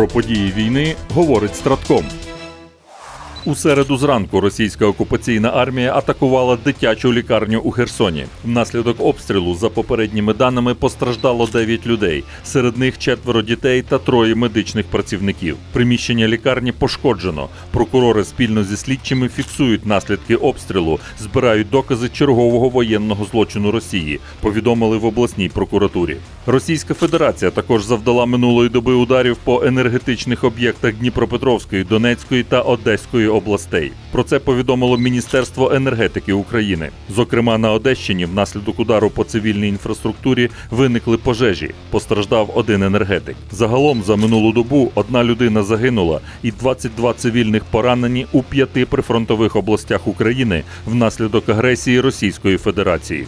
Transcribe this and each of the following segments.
Про події війни говорить Стратком. У середу зранку російська окупаційна армія атакувала дитячу лікарню у Херсоні. Внаслідок обстрілу, за попередніми даними, постраждало 9 людей. Серед них четверо дітей та троє медичних працівників. Приміщення лікарні пошкоджено. Прокурори спільно зі слідчими фіксують наслідки обстрілу, збирають докази чергового воєнного злочину Росії. Повідомили в обласній прокуратурі. Російська Федерація також завдала минулої доби ударів по енергетичних об'єктах Дніпропетровської, Донецької та Одеської областей. Про це повідомило Міністерство енергетики України. Зокрема, на Одещині внаслідок удару по цивільній інфраструктурі виникли пожежі. Постраждав один енергетик. Загалом за минулу добу одна людина загинула і 22 цивільних поранені у п'яти прифронтових областях України внаслідок агресії Російської Федерації.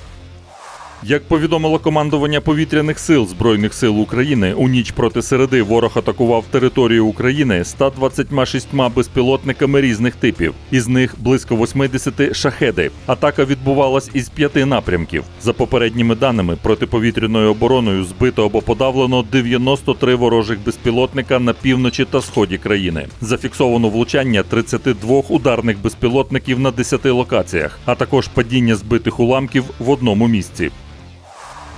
Як повідомило командування повітряних сил Збройних сил України, у ніч проти середи ворог атакував територію України 126 безпілотниками різних типів. Із них близько 80 шахеди. Атака відбувалась із п'яти напрямків. За попередніми даними, протиповітряною обороною збито або подавлено 93 ворожих безпілотника на півночі та сході країни. Зафіксовано влучання 32 ударних безпілотників на 10 локаціях, а також падіння збитих уламків в одному місці.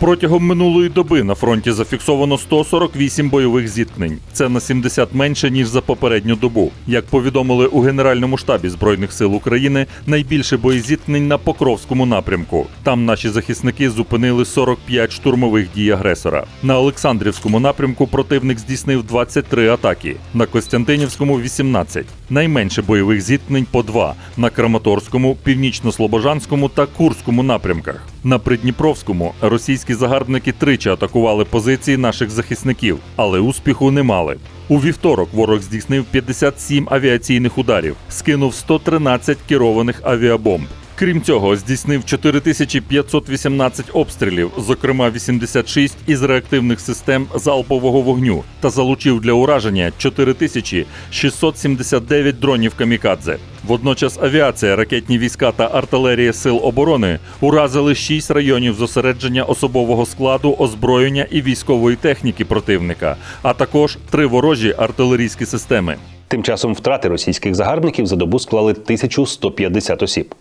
Протягом минулої доби на фронті зафіксовано 148 бойових зіткнень. Це на 70 менше ніж за попередню добу. Як повідомили у Генеральному штабі збройних сил України, найбільше боєзіткнень на Покровському напрямку. Там наші захисники зупинили 45 штурмових дій агресора. На Олександрівському напрямку противник здійснив 23 атаки, на Костянтинівському 18. Найменше бойових зіткнень по два на Краматорському, Північно-Слобожанському та Курському напрямках. На Придніпровському російські загарбники тричі атакували позиції наших захисників, але успіху не мали. У вівторок ворог здійснив 57 авіаційних ударів, скинув 113 керованих авіабомб. Крім цього, здійснив 4518 обстрілів, зокрема 86 із реактивних систем залпового вогню, та залучив для ураження 4679 дронів камікадзе. Водночас авіація, ракетні війська та артилерія сил оборони уразили 6 районів зосередження особового складу, озброєння і військової техніки противника, а також три ворожі артилерійські системи. Тим часом втрати російських загарбників за добу склали 1150 осіб.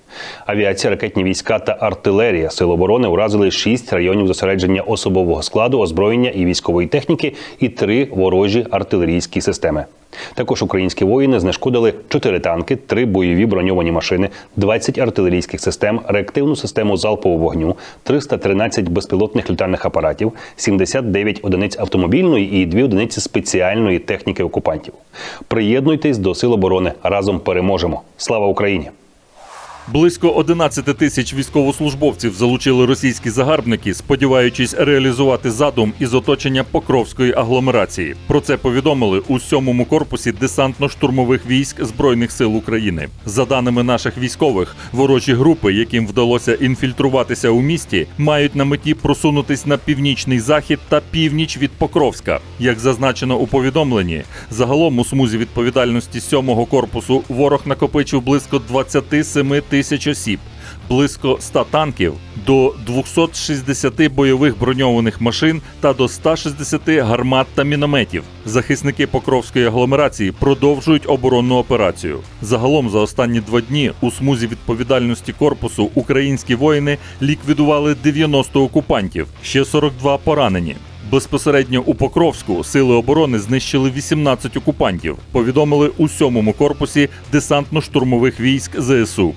Авіація, ракетні війська та артилерія сил оборони уразили 6 районів зосередження особового складу, озброєння і військової техніки і три ворожі артилерійські системи. Також українські воїни знешкодили 4 танки, 3 бойові броньовані машини, 20 артилерійських систем, реактивну систему залпового вогню, 313 безпілотних літальних апаратів, 79 одиниць автомобільної і 2 одиниці спеціальної техніки окупантів. Приєднуйтесь до сил оборони. Разом переможемо. Слава Україні! Близько 11 тисяч військовослужбовців залучили російські загарбники, сподіваючись реалізувати задум із оточення Покровської агломерації. Про це повідомили у сьомому корпусі десантно-штурмових військ збройних сил України. За даними наших військових, ворожі групи, яким вдалося інфільтруватися у місті, мають на меті просунутись на північний захід та північ від Покровська. Як зазначено у повідомленні, загалом у смузі відповідальності сьомого корпусу ворог накопичив близько 27 тисяч осіб, близько 100 танків, до 260 бойових броньованих машин та до 160 гармат та мінометів. Захисники Покровської агломерації продовжують оборонну операцію. Загалом за останні два дні у смузі відповідальності корпусу українські воїни ліквідували 90 окупантів, ще 42 поранені. Безпосередньо у Покровську сили оборони знищили 18 окупантів. Повідомили у сьомому корпусі десантно-штурмових військ ЗСУ.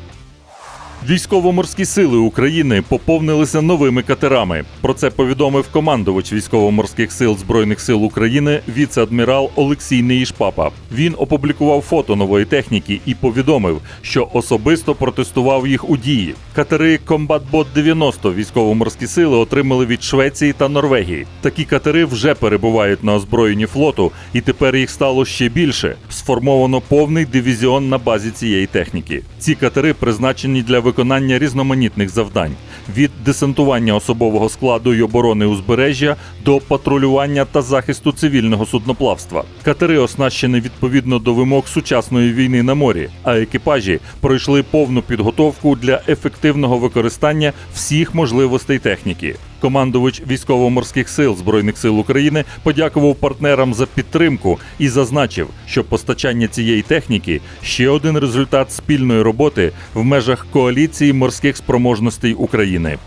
Військово-морські сили України поповнилися новими катерами. Про це повідомив командувач військово-морських сил збройних сил України віце-адмірал Олексій Неїшпапа. Він опублікував фото нової техніки і повідомив, що особисто протестував їх у дії. Катери Комбатбот 90 військово-морські сили отримали від Швеції та Норвегії. Такі катери вже перебувають на озброєнні флоту, і тепер їх стало ще більше. Сформовано повний дивізіон на базі цієї техніки. Ці катери призначені для виконання різноманітних завдань від десантування особового складу й оборони узбережжя до патрулювання та захисту цивільного судноплавства. Катери оснащені відповідно до вимог сучасної війни на морі, а екіпажі пройшли повну підготовку для ефективного використання всіх можливостей техніки. Командувач військово-морських сил Збройних сил України подякував партнерам за підтримку і зазначив, що постачання цієї техніки ще один результат спільної роботи в межах коаліції морських спроможностей України.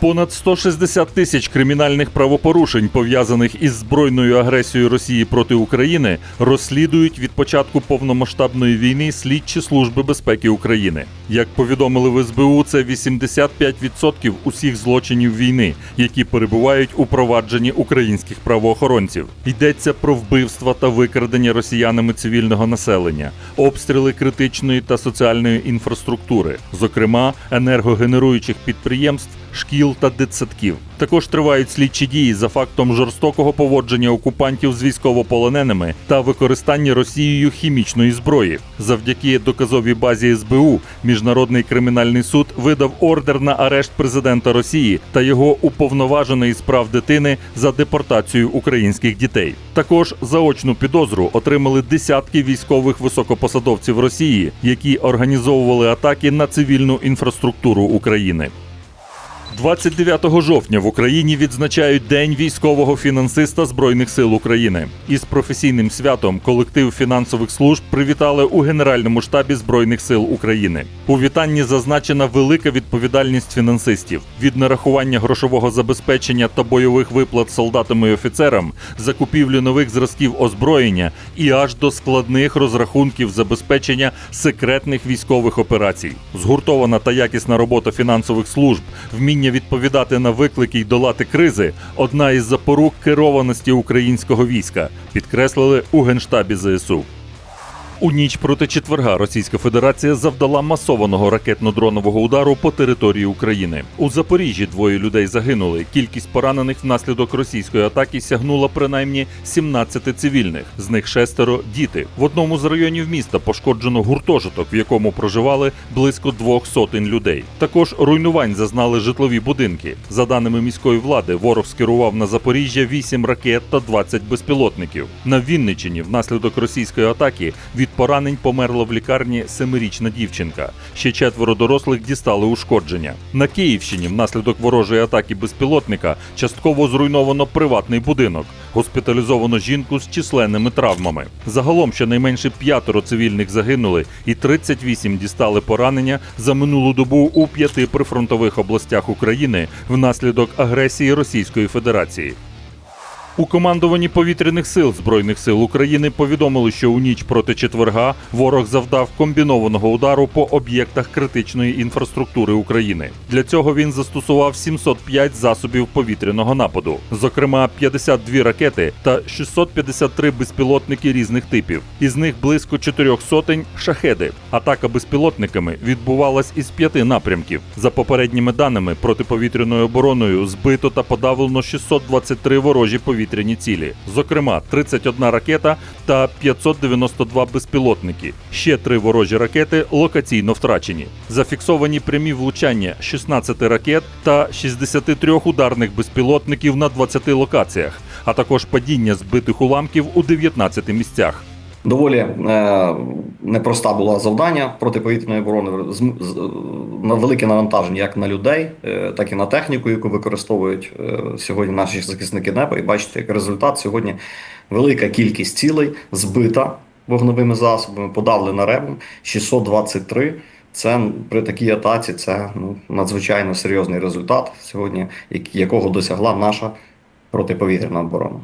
Понад 160 тисяч кримінальних правопорушень, пов'язаних із збройною агресією Росії проти України, розслідують від початку повномасштабної війни слідчі служби безпеки України. Як повідомили в СБУ, це 85% усіх злочинів війни, які перебувають у провадженні українських правоохоронців. Йдеться про вбивства та викрадення росіянами цивільного населення, обстріли критичної та соціальної інфраструктури, зокрема енергогенеруючих підприємств шкіл та дитсадків. Також тривають слідчі дії за фактом жорстокого поводження окупантів з військовополоненими та використання Росією хімічної зброї. Завдяки доказовій базі СБУ Міжнародний кримінальний суд видав ордер на арешт президента Росії та його уповноваженої з прав дитини за депортацію українських дітей. Також заочну підозру отримали десятки військових високопосадовців Росії, які організовували атаки на цивільну інфраструктуру України. 29 жовтня в Україні відзначають День військового фінансиста Збройних сил України. Із професійним святом колектив фінансових служб привітали у Генеральному штабі Збройних сил України. У вітанні зазначена велика відповідальність фінансистів від нарахування грошового забезпечення та бойових виплат солдатам і офіцерам, закупівлі нових зразків озброєння і аж до складних розрахунків забезпечення секретних військових операцій. Згуртована та якісна робота фінансових служб, вміння відповідати на виклики й долати кризи одна із запорук керованості українського війська, підкреслили у генштабі ЗСУ. У ніч проти четверга Російська Федерація завдала масованого ракетно-дронового удару по території України. У Запоріжжі двоє людей загинули. Кількість поранених внаслідок російської атаки сягнула принаймні 17 цивільних, з них шестеро діти. В одному з районів міста пошкоджено гуртожиток, в якому проживали близько двох сотень людей. Також руйнувань зазнали житлові будинки. За даними міської влади, ворог скерував на Запоріжжя 8 ракет та 20 безпілотників. На Вінниччині внаслідок російської атаки від поранень померла в лікарні семирічна дівчинка. Ще четверо дорослих дістали ушкодження. На Київщині внаслідок ворожої атаки безпілотника частково зруйновано приватний будинок. Госпіталізовано жінку з численними травмами. Загалом щонайменше п'ятеро цивільних загинули і 38 дістали поранення за минулу добу у п'яти прифронтових областях України внаслідок агресії Російської Федерації. У командуванні повітряних сил Збройних сил України повідомили, що у ніч проти четверга ворог завдав комбінованого удару по об'єктах критичної інфраструктури України. Для цього він застосував 705 засобів повітряного нападу, зокрема 52 ракети та 653 безпілотники різних типів. Із них близько чотирьох сотень шахеди. Атака безпілотниками відбувалась із п'яти напрямків. За попередніми даними, протиповітряною обороною збито та подавлено 623 ворожі повітряні цілі, зокрема 31 ракета та 592 безпілотники. Ще три ворожі ракети локаційно втрачені. Зафіксовані прямі влучання 16 ракет та 63 ударних безпілотників на 20 локаціях, а також падіння збитих уламків у 19 місцях. Доволі е, непроста була завдання протиповітряної оборони з, на велике навантаження як на людей, е, так і на техніку, яку використовують е, сьогодні наші захисники неба. І бачите, як результат сьогодні велика кількість цілей збита вогневими засобами, подавлена ребом 623. Це при такій атаці це ну, надзвичайно серйозний результат сьогодні, якого досягла наша протиповітряна оборона.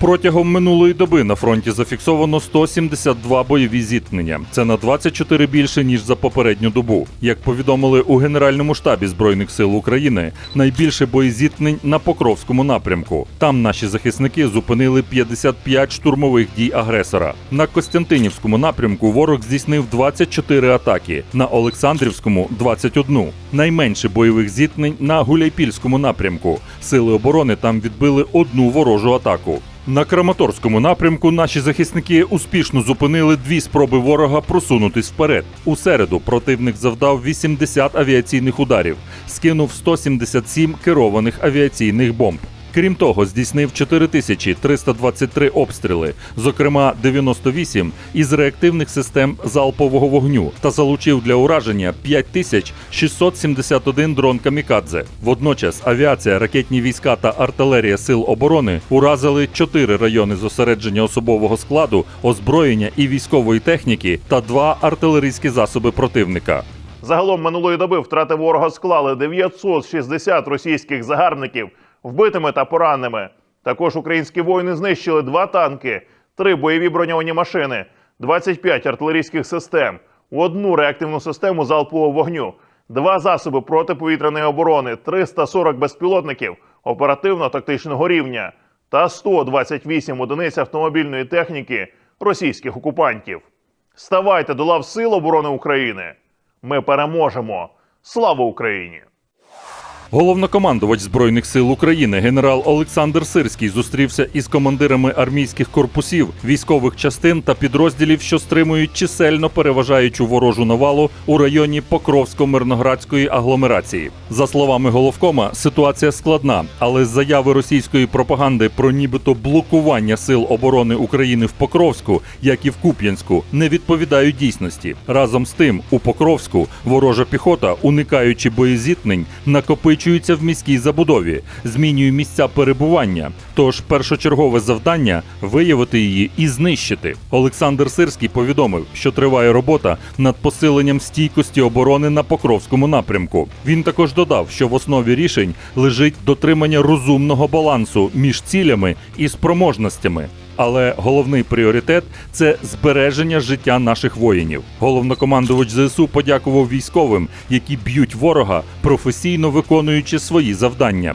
Протягом минулої доби на фронті зафіксовано 172 бойові зіткнення. Це на 24 більше ніж за попередню добу. Як повідомили у Генеральному штабі Збройних сил України, найбільше боєзіткнень на Покровському напрямку. Там наші захисники зупинили 55 штурмових дій агресора. На Костянтинівському напрямку ворог здійснив 24 атаки, на Олександрівському 21. Найменше бойових зіткнень на Гуляйпільському напрямку. Сили оборони там відбили одну ворожу атаку. На Краматорському напрямку наші захисники успішно зупинили дві спроби ворога просунутись вперед. У середу противник завдав 80 авіаційних ударів, скинув 177 керованих авіаційних бомб. Крім того, здійснив 4323 обстріли, зокрема 98 із реактивних систем залпового вогню, та залучив для ураження 5671 дрон камікадзе. Водночас авіація, ракетні війська та артилерія сил оборони уразили 4 райони зосередження особового складу, озброєння і військової техніки та два артилерійські засоби противника. Загалом минулої доби втрати ворога склали 960 російських загарбників вбитими та пораненими. Також українські воїни знищили два танки, три бойові броньовані машини, 25 артилерійських систем, одну реактивну систему залпового вогню, два засоби протиповітряної оборони, 340 безпілотників оперативно-тактичного рівня та 128 одиниць автомобільної техніки російських окупантів. Ставайте до лав Сил оборони України. Ми переможемо. Слава Україні! Головнокомандувач збройних сил України генерал Олександр Сирський зустрівся із командирами армійських корпусів, військових частин та підрозділів, що стримують чисельно переважаючу ворожу навалу у районі Покровсько-Мирноградської агломерації. За словами головкома, ситуація складна, але заяви російської пропаганди про нібито блокування сил оборони України в Покровську, як і в Куп'янську, не відповідають дійсності. Разом з тим, у Покровську ворожа піхота, уникаючи боєзіткнень, накопичується в міській забудові, змінює місця перебування. Тож першочергове завдання виявити її і знищити. Олександр Сирський повідомив, що триває робота над посиленням стійкості оборони на Покровському напрямку. Він також додав, що в основі рішень лежить дотримання розумного балансу між цілями і спроможностями. Але головний пріоритет це збереження життя наших воїнів. Головнокомандувач ЗСУ подякував військовим, які б'ють ворога, професійно виконуючи свої завдання.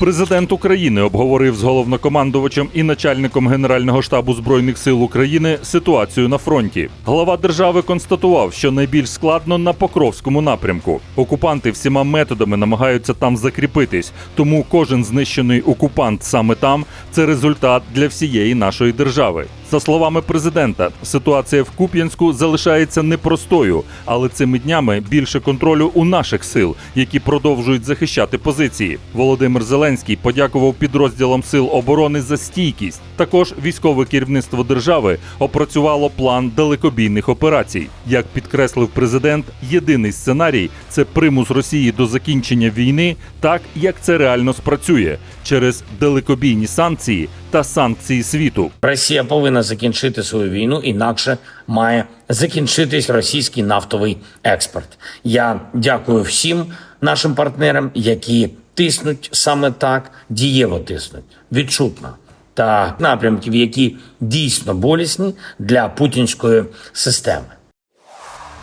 Президент України обговорив з головнокомандувачем і начальником Генерального штабу збройних сил України ситуацію на фронті. Глава держави констатував, що найбільш складно на Покровському напрямку. Окупанти всіма методами намагаються там закріпитись, тому кожен знищений окупант саме там це результат для всієї нашої держави. За словами президента, ситуація в Куп'янську залишається непростою, але цими днями більше контролю у наших сил, які продовжують захищати позиції. Володимир Зеленський подякував підрозділам сил оборони за стійкість. Також військове керівництво держави опрацювало план далекобійних операцій. Як підкреслив президент, єдиний сценарій це примус Росії до закінчення війни, так як це реально спрацює через далекобійні санкції та санкції світу. Росія повинна закінчити свою війну, інакше має закінчитись російський нафтовий експорт. Я дякую всім нашим партнерам, які тиснуть саме так, дієво тиснуть, відчутно. Та напрямків, які дійсно болісні для путінської системи.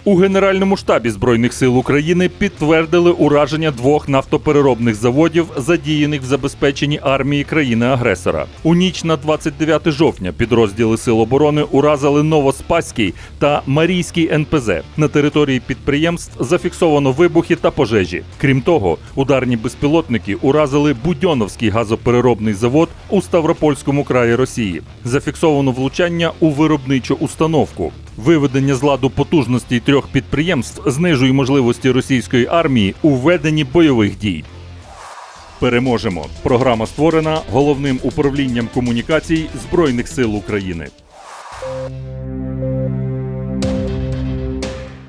У Генеральному штабі Збройних сил України підтвердили ураження двох нафтопереробних заводів, задіяних в забезпеченні армії країни-агресора. У ніч на 29 жовтня підрозділи Сил оборони уразили Новоспаський та Марійський НПЗ. На території підприємств зафіксовано вибухи та пожежі. Крім того, ударні безпілотники уразили Будьоновський газопереробний завод у Ставропольському краї Росії. Зафіксовано влучання у виробничу установку. Виведення з ладу потужностей трьох підприємств знижує можливості російської армії у веденні бойових дій. Переможемо. Програма створена головним управлінням комунікацій Збройних сил України.